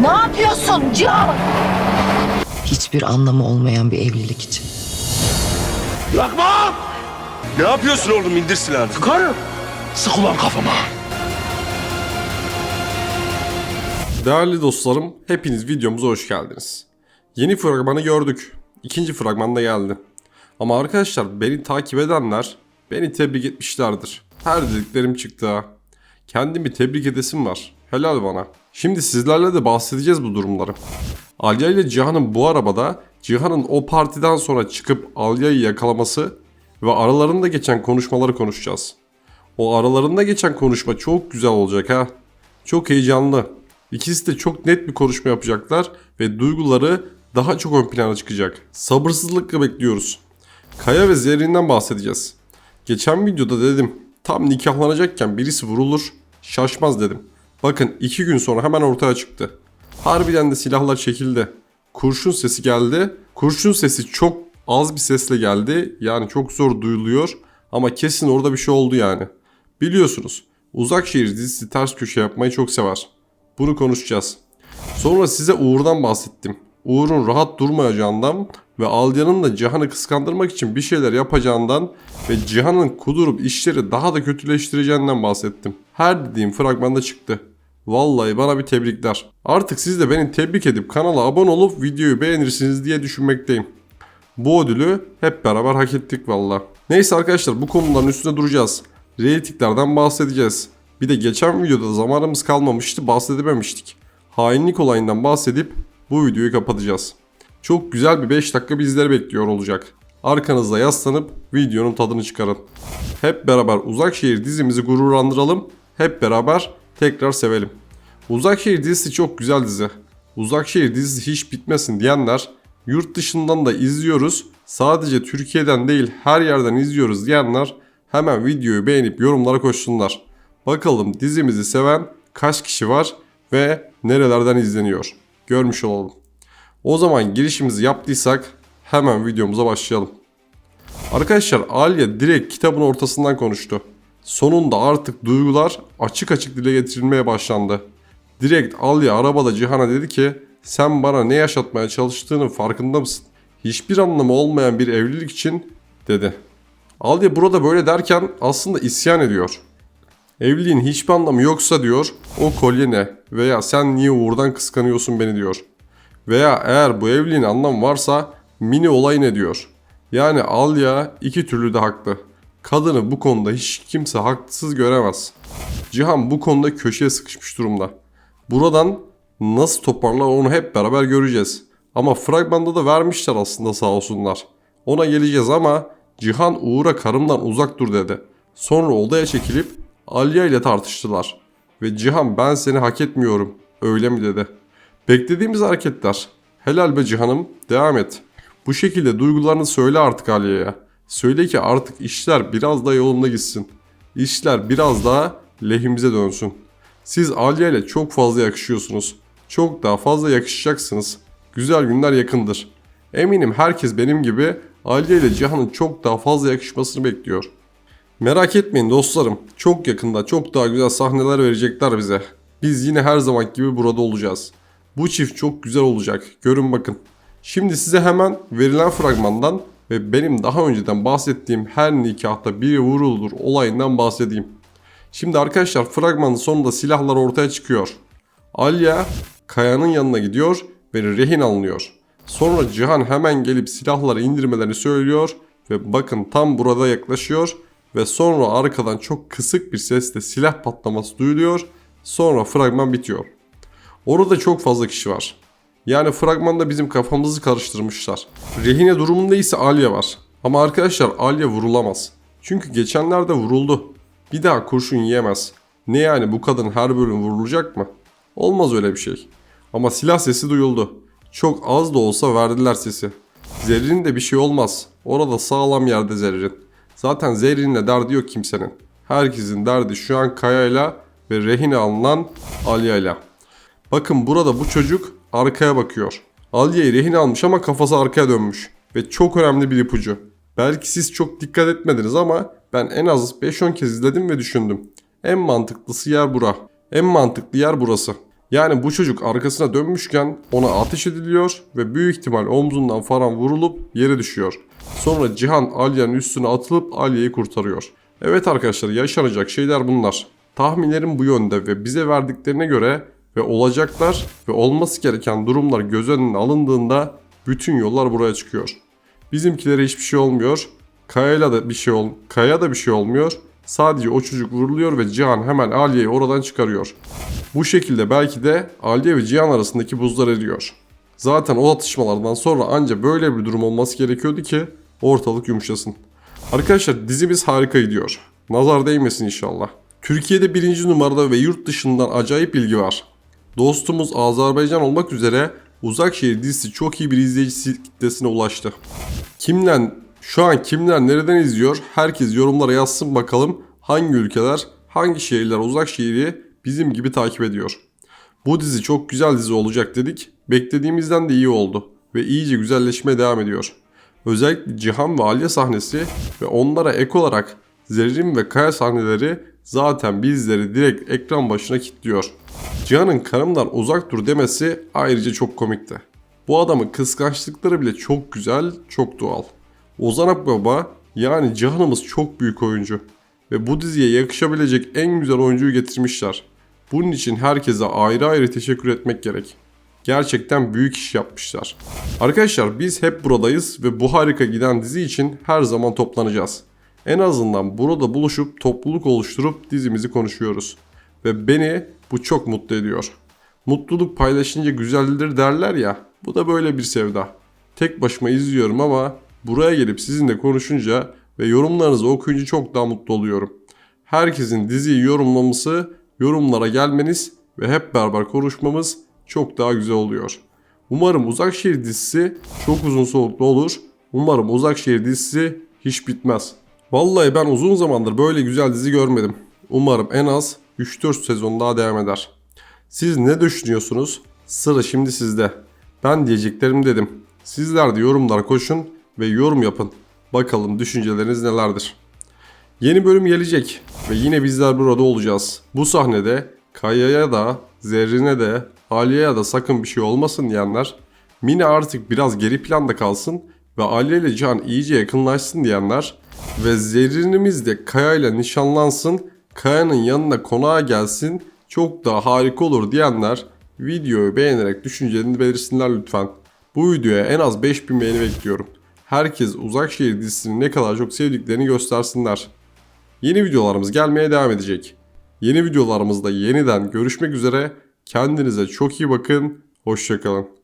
Ne yapıyorsun Cihan? Hiçbir anlamı olmayan bir evlilik için. Bırakma! Ne yapıyorsun oğlum indir silahını. Sıkarım. Sık ulan kafama. Değerli dostlarım, hepiniz videomuza hoş geldiniz. Yeni fragmanı gördük. İkinci fragman da geldi. Ama arkadaşlar beni takip edenler beni tebrik etmişlerdir. Her dediklerim çıktı ha. Kendimi tebrik edesim var. Helal bana. Şimdi sizlerle de bahsedeceğiz bu durumları. Alya ile Cihan'ın bu arabada Cihan'ın o partiden sonra çıkıp Alya'yı yakalaması ve aralarında geçen konuşmaları konuşacağız. O aralarında geçen konuşma çok güzel olacak ha. Çok heyecanlı. İkisi de çok net bir konuşma yapacaklar ve duyguları daha çok ön plana çıkacak. Sabırsızlıkla bekliyoruz. Kaya ve Zerrin'den bahsedeceğiz. Geçen videoda dedim tam nikahlanacakken birisi vurulur şaşmaz dedim. Bakın iki gün sonra hemen ortaya çıktı. Harbiden de silahlar çekildi. Kurşun sesi geldi. Kurşun sesi çok az bir sesle geldi. Yani çok zor duyuluyor. Ama kesin orada bir şey oldu yani. Biliyorsunuz Uzak Şehir dizisi ters köşe yapmayı çok sever. Bunu konuşacağız. Sonra size Uğur'dan bahsettim. Uğur'un rahat durmayacağından ve Alya'nın da Cihan'ı kıskandırmak için bir şeyler yapacağından ve Cihan'ın kudurup işleri daha da kötüleştireceğinden bahsettim. Her dediğim fragmanda çıktı. Vallahi bana bir tebrikler. Artık siz de beni tebrik edip kanala abone olup videoyu beğenirsiniz diye düşünmekteyim. Bu ödülü hep beraber hak ettik valla. Neyse arkadaşlar bu konuların üstüne duracağız. Reytinglerden bahsedeceğiz. Bir de geçen videoda zamanımız kalmamıştı bahsedememiştik. Hainlik olayından bahsedip bu videoyu kapatacağız. Çok güzel bir 5 dakika bizleri bekliyor olacak. Arkanızda yaslanıp videonun tadını çıkarın. Hep beraber Uzak Şehir dizimizi gururlandıralım. Hep beraber tekrar sevelim. Uzak Şehir dizisi çok güzel dizi. Uzak Şehir dizisi hiç bitmesin diyenler yurt dışından da izliyoruz. Sadece Türkiye'den değil her yerden izliyoruz diyenler hemen videoyu beğenip yorumlara koşsunlar. Bakalım dizimizi seven kaç kişi var ve nerelerden izleniyor. Görmüş olalım. O zaman girişimizi yaptıysak hemen videomuza başlayalım. Arkadaşlar Alya direkt kitabın ortasından konuştu. Sonunda artık duygular açık açık dile getirilmeye başlandı. Direkt Alya arabada Cihan'a dedi ki sen bana ne yaşatmaya çalıştığının farkında mısın? Hiçbir anlamı olmayan bir evlilik için dedi. Alya burada böyle derken aslında isyan ediyor. Evliliğin hiçbir anlamı yoksa diyor o kolye ne veya sen niye Uğur'dan kıskanıyorsun beni diyor. Veya eğer bu evliliğin anlamı varsa mini olay ne diyor. Yani Alya iki türlü de haklı. Kadını bu konuda hiç kimse haksız göremez. Cihan bu konuda köşeye sıkışmış durumda. Buradan nasıl toparlar onu hep beraber göreceğiz. Ama fragmanda da vermişler aslında sağ olsunlar. Ona geleceğiz ama Cihan Uğur'a karımdan uzak dur dedi. Sonra odaya çekilip Alya ile tartıştılar. Ve Cihan ben seni hak etmiyorum öyle mi dedi. Beklediğimiz hareketler. Helal be Cihan'ım devam et. Bu şekilde duygularını söyle artık Alya'ya. Söyle ki artık işler biraz daha yolunda gitsin. İşler biraz daha lehimize dönsün. Siz Alya ile çok fazla yakışıyorsunuz. Çok daha fazla yakışacaksınız. Güzel günler yakındır. Eminim herkes benim gibi Alya ile Cihan'ın çok daha fazla yakışmasını bekliyor. Merak etmeyin dostlarım. Çok yakında çok daha güzel sahneler verecekler bize. Biz yine her zaman gibi burada olacağız. Bu çift çok güzel olacak. Görün bakın. Şimdi size hemen verilen fragmandan ve benim daha önceden bahsettiğim her nikahta biri vurulur olayından bahsedeyim. Şimdi arkadaşlar fragmanın sonunda silahlar ortaya çıkıyor. Alya Kaya'nın yanına gidiyor ve rehin alınıyor. Sonra Cihan hemen gelip silahları indirmelerini söylüyor ve bakın tam burada yaklaşıyor ve sonra arkadan çok kısık bir sesle silah patlaması duyuluyor. Sonra fragman bitiyor. Orada çok fazla kişi var. Yani fragmanda bizim kafamızı karıştırmışlar. Rehine durumunda ise Alya var. Ama arkadaşlar Alya vurulamaz. Çünkü geçenlerde vuruldu. Bir daha kurşun yiyemez. Ne yani bu kadın her bölüm vurulacak mı? Olmaz öyle bir şey. Ama silah sesi duyuldu. Çok az da olsa verdiler sesi. Zerrin de bir şey olmaz. Orada sağlam yerde Zerrin. Zaten Zerrin'le derdi yok kimsenin. Herkesin derdi şu an Kaya'yla ve rehine alınan Alya'yla. Bakın burada bu çocuk arkaya bakıyor. Alya'yı rehin almış ama kafası arkaya dönmüş. Ve çok önemli bir ipucu. Belki siz çok dikkat etmediniz ama ben en az 5-10 kez izledim ve düşündüm. En mantıklısı yer bura. En mantıklı yer burası. Yani bu çocuk arkasına dönmüşken ona ateş ediliyor ve büyük ihtimal omzundan falan vurulup yere düşüyor. Sonra Cihan Alya'nın üstüne atılıp Alya'yı kurtarıyor. Evet arkadaşlar yaşanacak şeyler bunlar. Tahminlerim bu yönde ve bize verdiklerine göre ve olacaklar ve olması gereken durumlar göz önüne alındığında bütün yollar buraya çıkıyor. Bizimkilere hiçbir şey olmuyor. Kaya'yla da bir şey ol Kaya da bir şey olmuyor. Sadece o çocuk vuruluyor ve Cihan hemen Aliye'yi oradan çıkarıyor. Bu şekilde belki de Aliye ve Cihan arasındaki buzlar eriyor. Zaten o atışmalardan sonra anca böyle bir durum olması gerekiyordu ki ortalık yumuşasın. Arkadaşlar dizimiz harika gidiyor. Nazar değmesin inşallah. Türkiye'de birinci numarada ve yurt dışından acayip ilgi var. Dostumuz Azerbaycan olmak üzere Uzakşehir dizisi çok iyi bir izleyici kitlesine ulaştı. Kimden, şu an kimler nereden izliyor? Herkes yorumlara yazsın bakalım hangi ülkeler, hangi şehirler Uzakşehir'i bizim gibi takip ediyor. Bu dizi çok güzel dizi olacak dedik. Beklediğimizden de iyi oldu ve iyice güzelleşmeye devam ediyor. Özellikle Cihan ve Alya sahnesi ve onlara ek olarak Zerrin ve Kaya sahneleri zaten bizleri direkt ekran başına kilitliyor. Cihan'ın karımdan uzak dur demesi ayrıca çok komikti. Bu adamın kıskançlıkları bile çok güzel, çok doğal. Ozan Akbaba yani Cihan'ımız çok büyük oyuncu ve bu diziye yakışabilecek en güzel oyuncuyu getirmişler. Bunun için herkese ayrı ayrı teşekkür etmek gerek. Gerçekten büyük iş yapmışlar. Arkadaşlar biz hep buradayız ve bu harika giden dizi için her zaman toplanacağız. En azından burada buluşup topluluk oluşturup dizimizi konuşuyoruz. Ve beni bu çok mutlu ediyor. Mutluluk paylaşınca güzeldir derler ya. Bu da böyle bir sevda. Tek başıma izliyorum ama buraya gelip sizinle konuşunca ve yorumlarınızı okuyunca çok daha mutlu oluyorum. Herkesin diziyi yorumlaması, yorumlara gelmeniz ve hep beraber konuşmamız çok daha güzel oluyor. Umarım Uzakşehir dizisi çok uzun soluklu olur. Umarım Uzakşehir dizisi hiç bitmez. Vallahi ben uzun zamandır böyle güzel dizi görmedim. Umarım en az 3-4 sezon daha devam eder. Siz ne düşünüyorsunuz? Sıra şimdi sizde. Ben diyeceklerim dedim. Sizler de yorumlara koşun ve yorum yapın. Bakalım düşünceleriniz nelerdir? Yeni bölüm gelecek ve yine bizler burada olacağız. Bu sahnede Kaya'ya da, Zerrin'e de, Aliye'ye de sakın bir şey olmasın diyenler, Mine artık biraz geri planda kalsın ve Aliye ile Can iyice yakınlaşsın diyenler ve Zerrin'imiz de Kaya ile nişanlansın, Kaya'nın yanına konağa gelsin, çok daha harika olur diyenler videoyu beğenerek düşüncelerini belirsinler lütfen. Bu videoya en az 5000 beğeni bekliyorum. Herkes Uzakşehir dizisini ne kadar çok sevdiklerini göstersinler. Yeni videolarımız gelmeye devam edecek. Yeni videolarımızda yeniden görüşmek üzere. Kendinize çok iyi bakın. Hoşçakalın.